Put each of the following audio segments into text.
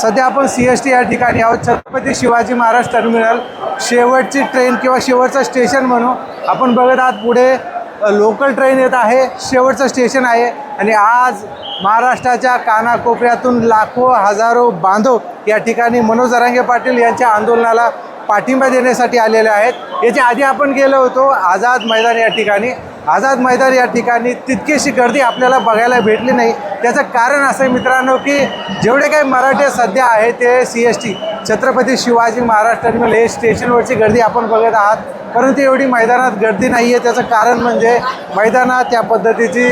सध्या आपण C S T या ठिकाणी आहोत. छत्रपती शिवाजी महाराज टर्मिनल. शेवटची ट्रेन किंवा शेवटचं स्टेशन म्हणू. आपण बघत आहात पुढे लोकल ट्रेन येत आहे. शेवटचं स्टेशन आहे. आणि आज महाराष्ट्राच्या कानाकोपऱ्यातून लाखो हजारो बांधव या ठिकाणी मनोज जरांगे पाटील यांच्या आंदोलनाला पाठिंबा देण्यासाठी आलेले आहेत. याच्या आधी आपण गेलो होतो आझाद मैदान या ठिकाणी. आझाद मैदान या ठिकाणी तितकीशी गर्दी आपल्याला बघायला भेटली नाही. त्याचं कारण असं आहे मित्रांनो की जेवढे काही मराठे सध्या आहे ते C S T Chhatrapati Shivaji Maharaj terminal हे स्टेशनवरची गर्दी आपण बघत आहात. परंतु एवढी मैदानात गर्दी नाही आहे. त्याचं कारण म्हणजे मैदानात त्या पद्धतीची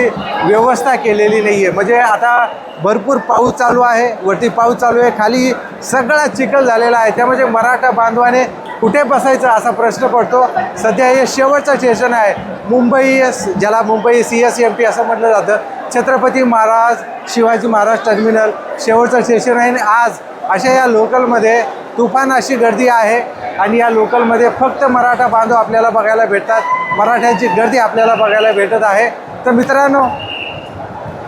व्यवस्था केलेली नाही आहे. म्हणजे आता भरपूर पाऊस चालू आहे वरती पाऊस चालू आहे. खाली सगळा चिखल झालेला आहे. त्यामुळे मराठा बांधवाने कुठे बसायचं असा प्रश्न पडतो. सध्या हे शेवटचं स्टेशन आहे. मुंबई एस ज्याला Mumbai C S M T असं म्हटलं जातं. छत्रपती महाराज शिवाजी महाराज टर्मिनल शेवटचं स्टेशन आहे. आणि आज अशा या लोकलमध्ये तुफान अशी गर्दी आहे. आणि या लोकलमध्ये फक्त मराठा बांधव आपल्याला बघायला भेटतात. मराठ्यांची गर्दी आपल्याला बघायला भेटत आहे. तर मित्रांनो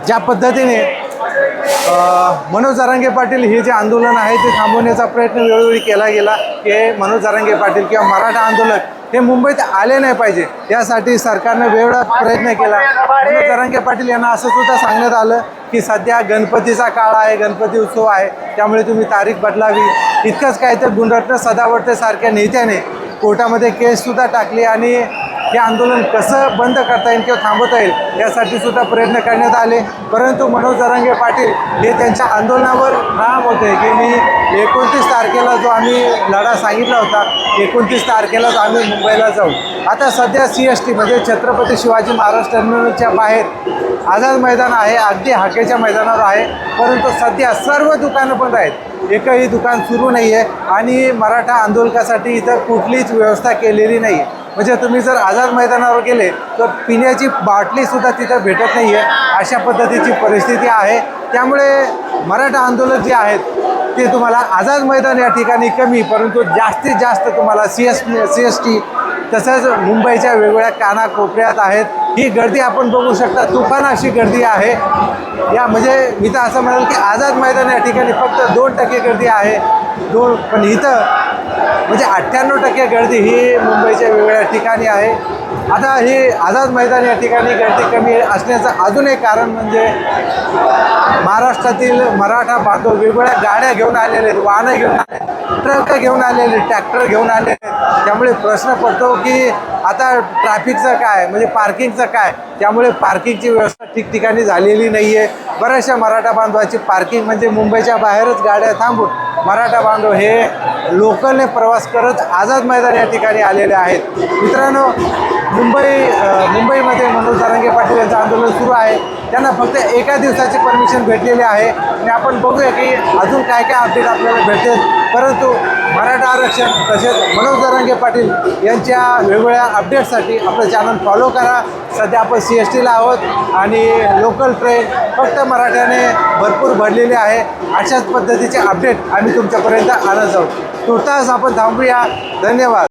ज्या पद्धतीने मनोज जरांगे पाटील हे जे आंदोलन आहे ते थांबवण्याचा प्रयत्न वेळोवेळी केला गेला की हे मनोज जरांगे पाटील किंवा मराठा आंदोलक हे मुंबईत आले नाही पाहिजे. यासाठी सरकारनं वेगळा प्रयत्न केला. मनोज जरांगे पाटील यांना असं सुद्धा सांगण्यात आलं की सध्या गणपतीचा काळ आहे गणपती उत्सव आहे. त्यामुळे तुम्ही तारीख बदलावी. इतकंच काय तर गुणरत्न सदावर्ते सारख्या नेत्याने कोर्टामध्ये केससुद्धा टाकली आणि हे आंदोलन कसं बंद करता येईल किंवा थांबवता येईल यासाठी सुद्धा प्रयत्न करण्यात आले. परंतु मनोज जरांगे पाटील हे त्यांच्या आंदोलनावर ठाम होते की मी एकोणतीस तारखेला जो आम्ही लढा सांगितला होता एकोणतीस तारखेलाच आम्ही मुंबईला जाऊ. आता सध्या सी एस टी म्हणजे छत्रपती शिवाजी महाराज टर्मिनलच्या बाहेर आझाद मैदान आहे अगदी हाकेच्या मैदानावर आहे. परंतु सध्या सर्व दुकानं बंद आहेत. एकही दुकान सुरू नाही आहे आणि मराठा आंदोलकासाठी इथं कुठलीच व्यवस्था केलेली नाही आहे म्हणजे तुम्ही जर आझाद मैदानावर गेले तर पिण्याची बाटलीसुद्धा तिथं भेटत नाही आहे अशा पद्धतीची परिस्थिती आहे. त्यामुळे मराठा आंदोलक जे आहेत ते तुम्हाला आझाद मैदान या ठिकाणी कमी परंतु जास्तीत जास्त तुम्हाला C S C S T तसंच मुंबईच्या वेगवेगळ्या कानाकोपऱ्यात आहेत. ही गर्दी आपण बघू शकता. तुफान अशी गर्दी आहे. या म्हणजे मी तर असं म्हणाल की आझाद मैदान या ठिकाणी फक्त दोन टक्के गर्दी आहे. दोन पण इथं म्हणजे अठ्ठ्याण्णव टक्के गर्दी ही मुंबईच्या वेगवेगळ्या ठिकाणी आहे. आता ही आझाद मैदान या ठिकाणी गर्दी कमी असण्याचं अजून एक कारण म्हणजे महाराष्ट्रातील मराठा बांधव वेगवेगळ्या गाड्या घेऊन आलेले आहेत वाहनं घेऊन आले ट्रक घेऊन आलेले ट्रॅक्टर घेऊन आलेले आहेत. त्यामुळे प्रश्न पडतो की आता ट्रॅफिकचं काय म्हणजे पार्किंगचं काय? त्यामुळे पार्किंगची व्यवस्था ठिकठिकाणी झालेली नाही आहे बऱ्याचशा मराठा बांधवाची पार्किंग म्हणजे मुंबईच्या बाहेरच गाड्या थांबून मराठा बांधव हे लोकलने प्रवास करत आझाद मैदान या ठिकाणी आलेले आहेत. मित्रांनो मुंबई मुंबई मुंबईमध्ये मनोज जारंगे पाटील यांचं आंदोलन सुरू आहे त्यांना फक्त एका दिवसाची परमिशन भेटलेली आहे. आणि आपण बघूया की अजून काय काय अपडेट आपल्याला भेटेल परंतु मराठा आरक्षण तसेच मनोज दरंगे पाटील यांच्या वेगवेगळ्या अपडेटसाठी आपलं चॅनल फॉलो करा. सध्या आपण सी एस टीला आहोत आणि लोकल ट्रेन फक्त मराठ्याने भरपूर भरलेली आहे. अशाच पद्धतीचे अपडेट आम्ही तुमच्यापर्यंत आणत जाऊ तुर्तास आपण थांबूया. धन्यवाद.